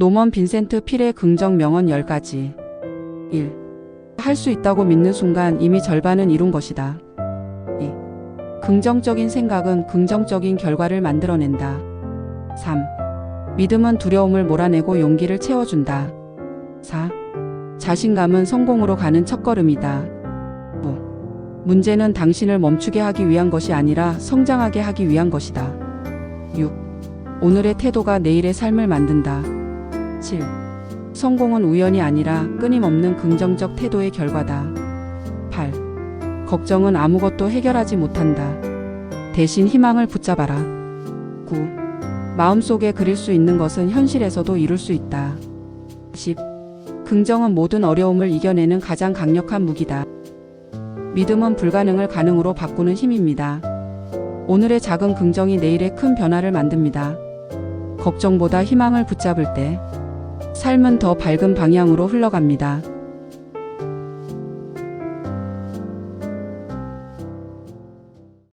노먼 빈센트 필의 긍정 명언 10가지. 1. 할 수 있다고 믿는 순간 이미 절반은 이룬 것이다. 2. 긍정적인 생각은 긍정적인 결과를 만들어낸다. 3. 믿음은 두려움을 몰아내고 용기를 채워준다. 4. 자신감은 성공으로 가는 첫걸음이다. 5. 문제는 당신을 멈추게 하기 위한 것이 아니라 성장하게 하기 위한 것이다. 6. 오늘의 태도가 내일의 삶을 만든다. 7. 성공은 우연이 아니라 끊임없는 긍정적 태도의 결과다. 8. 걱정은 아무것도 해결하지 못한다. 대신 희망을 붙잡아라. 9. 마음속에 그릴 수 있는 것은 현실에서도 이룰 수 있다. 10. 긍정은 모든 어려움을 이겨내는 가장 강력한 무기다. 믿음은 불가능을 가능으로 바꾸는 힘입니다. 오늘의 작은 긍정이 내일의 큰 변화를 만듭니다. 걱정보다 희망을 붙잡을 때 삶은 더 밝은 방향으로 흘러갑니다.